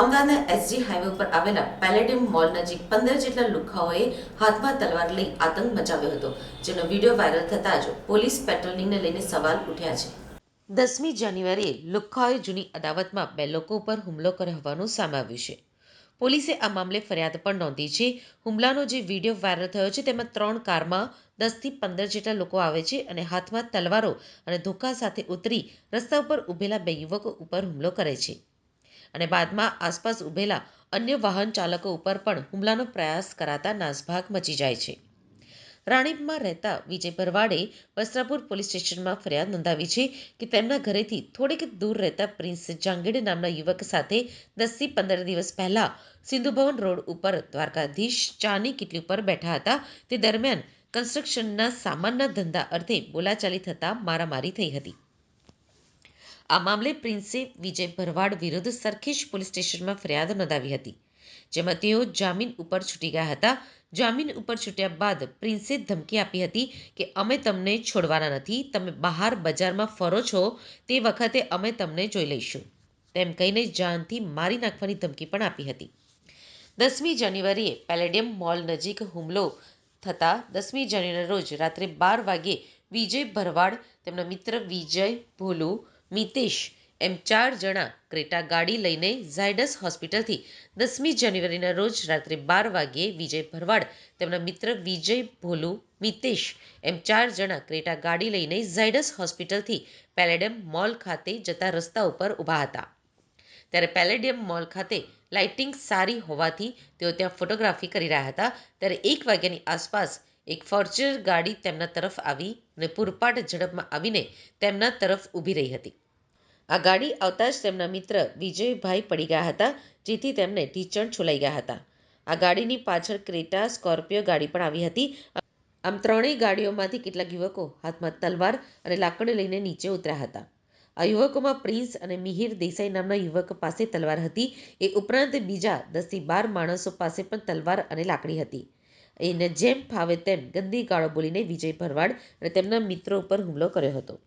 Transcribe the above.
અમદાવાદના SG highway ઉપર આવેલા પેલેડિયમ મોલ નજીક પંદર જેટલા લુખ્ખાઓએ હાથમાં તલવાર લઈ આતંક મચાવ્યો હતો, જેનો વીડિયો વાયરલ થતાં જ પોલીસ પેટ્રોલિંગને લઈને સવાલ ઉઠ્યા છે. દસમી જાન્યુઆરીએ લુખ્ખાઓએ જૂની અદાવતમાં બે લોકો ઉપર હુમલો કર્યો હોવાનું સામે આવ્યું છે. પોલીસે આ મામલે ફરિયાદ પણ નોંધી છે. હુમલાનો જે વીડિયો વાયરલ થયો છે, તેમાં ત્રણ કારમાં દસથી પંદર જેટલા લોકો આવે છે અને હાથમાં તલવારો અને ધોકા સાથે ઉતરી રસ્તા ઉપર ઊભેલા બે યુવકો ઉપર હુમલો કરે છે. અને બાદમાં આસપાસ ઊભેલા અન્ય વાહન ચાલકો ઉપર પણ હુમલાનો પ્રયાસ કરાતા નાસભાગ મચી જાય છે. રાણીપમાં રહેતા વિજય ભરવાડે વસ્ત્રાપુર પોલીસ સ્ટેશનમાં ફરિયાદ નોંધાવી છે કે તેમના ઘરેથી થોડેક દૂર રહેતા પ્રિન્સ જાંગીડ નામના યુવક સાથે દસથી પંદર દિવસ પહેલા સિંધુભવન રોડ ઉપર દ્વારકાધીશ ચાની કિટલી ઉપર બેઠા હતા. તે દરમિયાન કન્સ્ટ્રક્શનના સામાનના ધંધા અર્થે બોલાચાલી થતાં મારામારી થઈ હતી. આ મામલે પ્રિન્સે વિજય ભરવાડ વિરુદ્ધ સરખેજ પોલીસ સ્ટેશનમાં ફરિયાદ નોંધાવી હતી, જેમાં તેઓ જામીન ઉપર છૂટી ગયા હતા. જામીન ઉપર છૂટ્યા બાદ પ્રિન્સે ધમકી આપી હતી કે, અમે તમને છોડવાના નથી, તમે બહાર બજારમાં ફરો છો, તે વખતે અમે તમને જોઈ લઈશું. તેમ કહીને જાનથી મારી નાખવાની ધમકી પણ આપી હતી. દસમી જાન્યુઆરીએ પેલેડિયમ મોલ નજીક હુમલો થતાં દસમી જાન્યુઆરી રોજ રાત્રે બાર વાગ્યે વિજય ભરવાડ, તેમના મિત્ર વિજય ભોલુ મિતેશ એમ ચાર જણા ક્રેટા ગાડી લઈને ઝાયડસ હોસ્પિટલથી દસમી જાન્યુઆરીના રોજ રાત્રે બાર વાગ્યે વિજય ભરવાડ, તેમના મિત્ર વિજય ભોલુ, મિતેશ એમ ચાર જણા ક્રેટા ગાડી લઈને ઝાયડસ હોસ્પિટલથી પેલેડિયમ મોલ ખાતે જતા રસ્તા ઉપર ઊભા હતા. ત્યારે પેલેડિયમ મોલ ખાતે લાઇટિંગ સારી હોવાથી તેઓ ત્યાં ફોટોગ્રાફી કરી રહ્યા હતા. ત્યારે એક વાગ્યાની આસપાસ એક ફોર્ચ્યુનર ગાડી તેમના તરફ આવી અને પૂરપાટ ઝડપમાં આવીને તેમના તરફ ઊભી રહી હતી. આ ગાડી આવતા જ તેમના મિત્ર વિજયભાઈ પડી ગયા હતા, જેથી તેમને ઢીંચણ છોલાઈ ગયા હતા. આ ગાડીની પાછળ ક્રેટા, સ્કોર્પિયો ગાડી પણ આવી હતી. આમ ત્રણેય ગાડીઓમાંથી કેટલાક યુવકો હાથમાં તલવાર અને લાકડી લઈને નીચે ઉતર્યા હતા. આ યુવકોમાં પ્રિન્સ અને મિહિર દેસાઈ નામના યુવક પાસે તલવાર હતી. એ ઉપરાંત બીજા દસથી બાર માણસો પાસે પણ તલવાર અને લાકડી હતી. એને જેમ ફાવે તેમ ગંદી ગાળો બોલીને વિજય ભરવાડ અને તેમના મિત્રો ઉપર હુમલો કર્યો હતો.